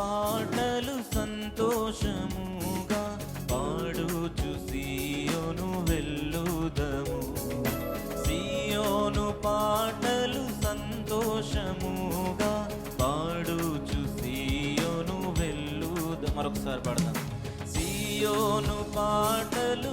పాటలు సంతోషముగా పాడుచు సియోను వెళ్ళుదము. సియోను పాటలు సంతోషముగా పాడుచు సియోను వెళ్ళుద మరొకసారి పాడదాం. సియోను పాటలు